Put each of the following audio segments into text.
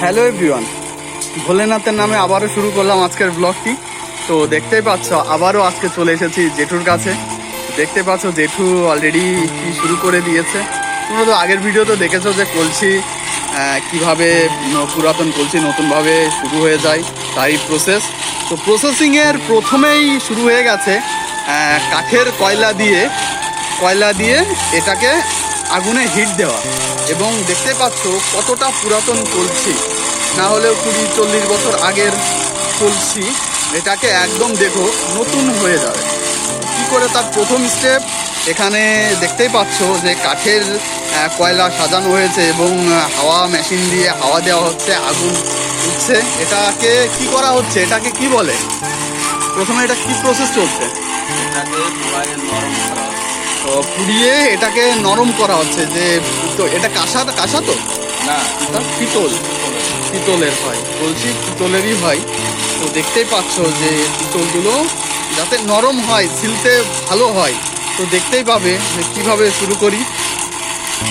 Hello everyone ভোলেনাথের নামে আবারও শুরু করলাম আজকের ব্লগটি তো দেখতেই পাচ্ছ, আবারও আজকে চলে এসেছি জেঠুর কাছে। দেখতে পাচ্ছ, জেঠু অলরেডি কি শুরু করে দিয়েছে। তোমরা তো আগের ভিডিও তো দেখেছ যে কলসি কীভাবে পুরাতন কলসি নতুনভাবে শুরু হয়ে যায়, তারই প্রসেস তো প্রসেসিংয়ের প্রথমেই শুরু হয়ে গেছে কাঠের কয়লা দিয়ে কয়লা দিয়ে এটাকে আগুনে হিট দেওয়া। এবং দেখতে পাচ্ছ কতটা পুরাতন কলসি। না হলেও কুড়ি, চল্লিশ বছর আগের কলসি, এটাকে একদম দেখো নতুন হয়ে যাবে। কি করে তার প্রথম স্টেপ এখানে দেখতেই পাচ্ছ যে কাঠের কয়লা সাজানো হয়েছে এবং হাওয়া মেশিন দিয়ে হাওয়া দেওয়া হচ্ছে, আগুন উঠছে। এটাকে কি করা হচ্ছে? এটাকে কি বলে? প্রথমে এটা কি প্রসেস চলছে? এটাকে নরম করা পুড়িয়ে এটাকে নরম করা হচ্ছে যে তো এটা কাঁসা কাঁসা তো? না। এটা পিতল। পিতলের হয়। বলছি পিতলেরই হয়। তো দেখতেই পাচ্ছ যে পিতলগুলো যাতে নরম হয় সিলতে ভালো হয়। তো দেখতেই পাবে যে কীভাবে শুরু করি।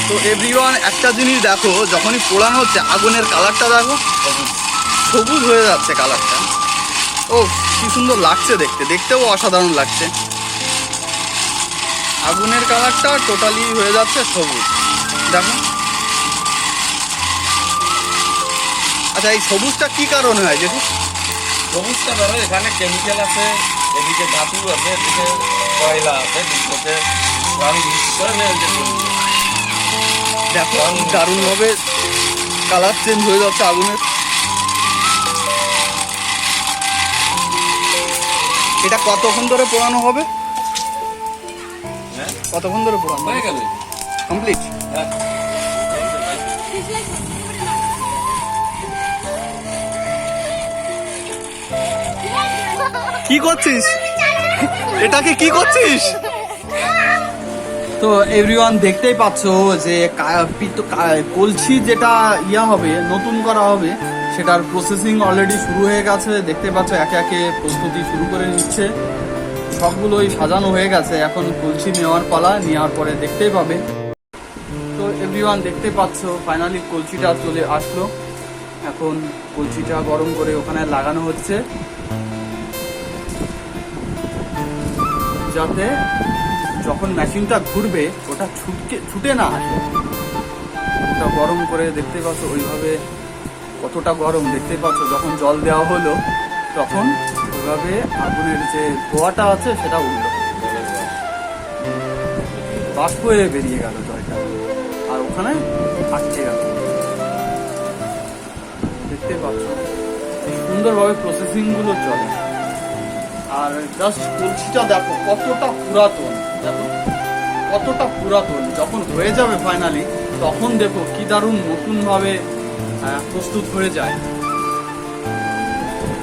তো এভরিওয়ান একটা জিনিস দেখো যখনই পোড়ানো হচ্ছে আগুনের কালারটা দেখো। সবুজ হয়ে যাচ্ছে কালারটা। ও কি সুন্দর লাগছে দেখতে। দেখতেও অসাধারণ লাগছে। আগুনের কালারটা টোটালি হয়ে যাচ্ছে সবুজ। দেখো। আচ্ছা এই সবুজটা কি কারণে হয় যেহেতু সবুজটা ধরো এখানে কেমিক্যাল আছে এদিকে ধাতু আছে এদিকে কয়লা আছে সবুজ। দেখো দারুণভাবে কালার চেঞ্জ হয়ে যাচ্ছে আগুনের। এটা কতক্ষণ ধরে পোড়ানো হবে? কতক্ষণ ধরে হয়ে গেল। কমপ্লিট কি করছিস? এটাকে কি করছিস? তো এভরিওয়ান দেখতেই পাচ্ছ যে কা- পিত্ত- কা- কলসি যেটা ইয়া হবে নতুন করা হবে সেটার প্রসেসিং অলরেডি শুরু হয়ে গেছে। দেখতে পাচ্ছ একে একে প্রস্তুতি শুরু করে নিচ্ছে। সবগুলোই সাজানো হয়ে গেছে। এখন কলসি নেওয়ার পালা, নেওয়ার পরে দেখতেই পাবে। তো এভরিওয়ান দেখতে পাচ্ছ ফাইনালি কলসিটা চলে আসলো। এখন কলসিটা গরম করে ওখানে লাগানো হচ্ছে। যাতে যখন মেশিনটা ঘুরবে, ওটা ছুটকে, ছুটে না আসে। ওটা গরম করে দেখতে পাচ্ছ, ওইভাবে কতটা গরম। দেখতে পাচ্ছ, যখন জল দেওয়া হলো, তখন ওইভাবে আগুনের যে ধোয়াটা আছে, সেটা উঠল বাষ্প হয়ে বেরিয়ে গেল জলটা। আর ওখানে আটকে গেল। দেখতে পাচ্ছ? সুন্দরভাবে প্রসেসিংগুলো চলে। আর জাস্ট কলসিটা দেখো, কতটা পুরাতন। দেখো, কতটা পুরাতন। যখন হয়ে যাবে ফাইনালি তখন দেখো কি দারুণ নতুন ভাবে প্রস্তুত হয়ে যায়।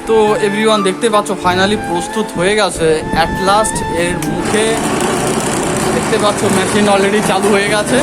তো এভরিওয়ান দেখতে পাচ্ছ ফাইনালি প্রস্তুত হয়ে গেছে। অ্যাট লাস্ট এর মুখে দেখতে পাচ্ছ মেশিন অলরেডি চালু হয়ে গেছে।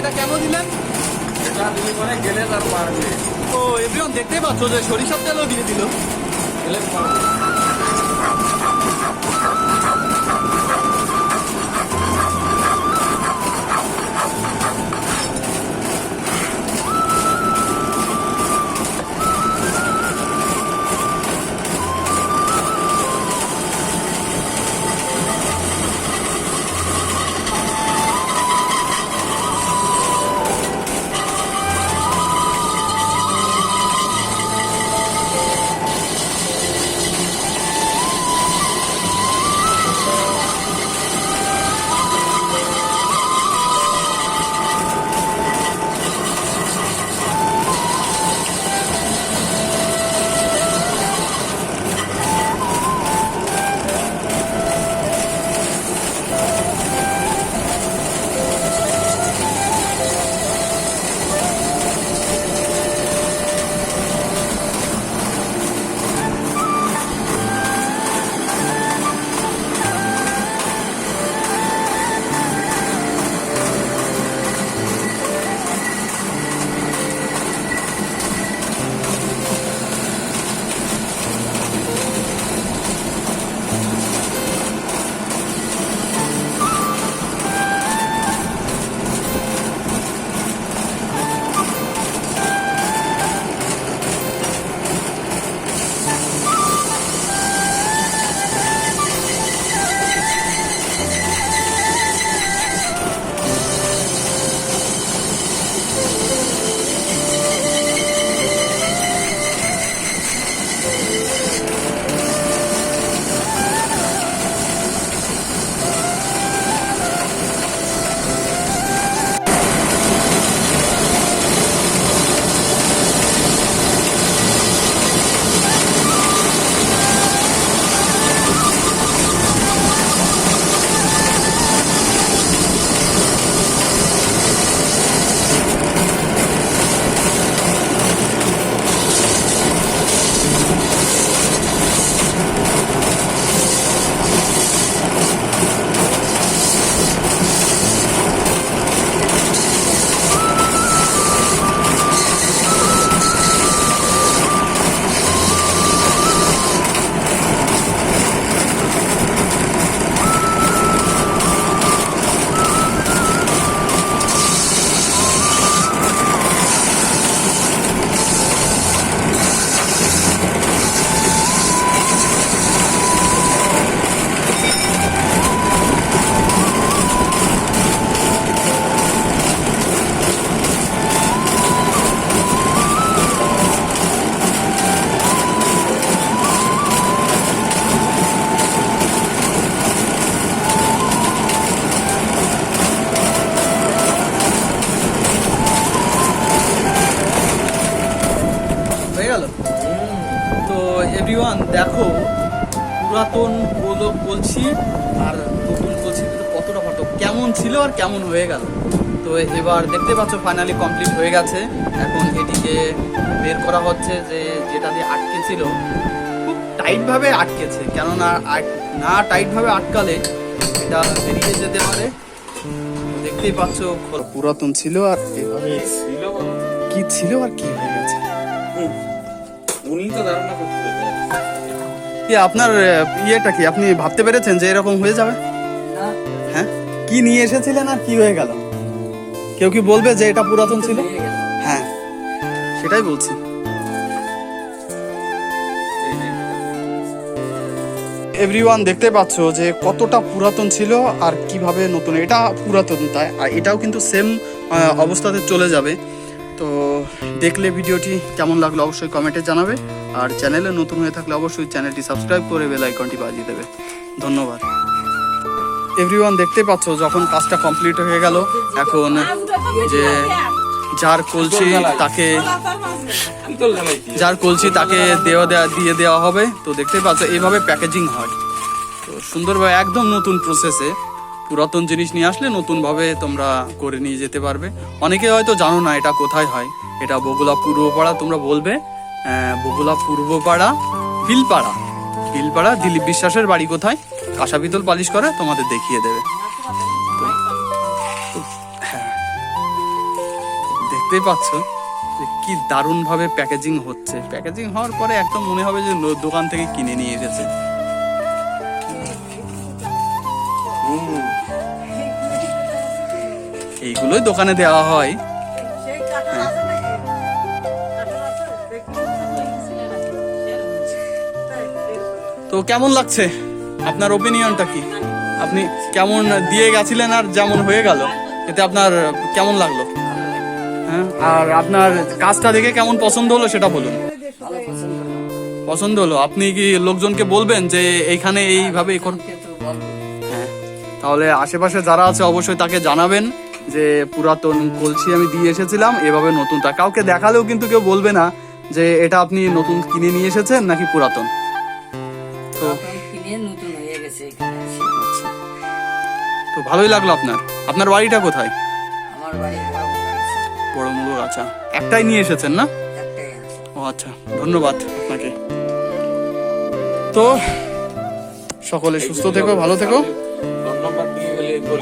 এটা কেন দিলেন? এটা দিলে পরে গেলে তার পারবে। তো এভরিওয়ান দেখতেই পাচ্ছ যে সরিষার তেলও দিয়ে দিল। গেলে পারবে। কেমন কেমন হয়ে গেল? তো এবার দেখতে পাচ্ছ ফাইনালি কমপ্লিট হয়ে গেছে। এখন এটিকে বের করা হচ্ছে যে যেটা দিয়ে আটকে ছিল খুব টাইটভাবে আটকেছে। কেননা আট- না টাইটভাবে আটকালে এটা বেরিয়ে যেতে পারে। দেখতেই পাচ্ছ পুরাতন ছিল আর এভাবে ছিল। কি ছিল আর কি হয়ে গেছে? উনি তো ধারণা করতে কি আপনার ইয়েটা কি আপনি ভাবতে পেরেছেন যে এরকম হয়ে যাবে? হ্যাঁ? কি নিয়ে এসেছিলেন আর কি হয়ে গেল? কেউ কি বলবে যে এটা পুরাতন ছিল? হ্যাঁ সেটাই বলছি। এভরিওয়ান দেখতে পাচ্ছ যে কতটা পুরাতন ছিল আর কীভাবে নতুন। এটা পুরাতন তাই, আর এটাও কিন্তু সেম অবস্থাতে চলে যাবে। তো দেখলে ভিডিওটি কেমন লাগল অবশ্যই কমেন্টে জানাবে। আর চ্যানেলে নতুন হয়ে থাকলে অবশ্যই চ্যানেলটি সাবস্ক্রাইব করে বেল আইকনটি বাজিয়ে দেবে। ধন্যবাদ। এভরিওয়ান দেখতে পাচ্ছ যখন কাজটা কমপ্লিট হয়ে গেল, এখন যে যার কলসি তাকে যার কলসি তাকে দেওয়া দেওয়া দিয়ে দেওয়া হবে, তো দেখতে পাচ্ছ এইভাবে প্যাকেজিং হয়। তো সুন্দরভাবে একদম নতুন প্রসেসে পুরাতন জিনিস নিয়ে আসলে নতুনভাবে তোমরা করে নিয়ে যেতে পারবে। অনেকে হয়তো জানো না এটা কোথায় হয়। এটা বগুলা পূর্বপাড়া, তোমরা বলবে বগুলা পূর্বপাড়া, বিলপাড়া। বিলপাড়া, দিলীপ বিশ্বাসের বাড়ি কোথায়? কাঁসা পিতল পালিশ করে তোমাদের দেখিয়ে দেবে। হ্যাঁ। দেখতেই পাচ্ছ যে কি দারুণ ভাবে প্যাকেজিং হচ্ছে। প্যাকেজিং হওয়ার পরে একদম মনে হবে যে দোকান থেকে কিনে নিয়ে এসেছে। এইগুলোই দোকানে দেওয়া হয়। তো কেমন লাগছে? আপনার ওপিনিয়নটা কি? আপনি কেমন দিয়ে গেছিলেন আর যেমন হয়ে গেল? এতে আপনার কেমন লাগল? হ্যাঁ আর আপনার কাজটা দেখে কেমন পছন্দ হলো সেটা বলুন। পছন্দ হলো? আপনি কি লোকজনকে বলবেন যে এইখানে এইভাবে এই হ্যাঁ তাহলে আশেপাশে যারা আছে অবশ্যই তাকে জানাবেন যে পুরাতন কলসি আমি দিয়ে এসেছিলাম, এভাবে নতুনটা কাউকে দেখালেও কিন্তু কেউ বলবে না যে এটা আপনি নতুন কিনে নিয়ে এসেছেন নাকি পুরাতন। তো কিনে নতুন ভালোই লাগল আপনার। আপনার বাড়িটা কোথায়? আমার বাড়ি বড় আচ্ছা। একটাই নিয়ে এসেছেন না? ও আচ্ছা ধন্যবাদ আপনাকে। তো সকলে সুস্থ থেকো ভালো থেকো।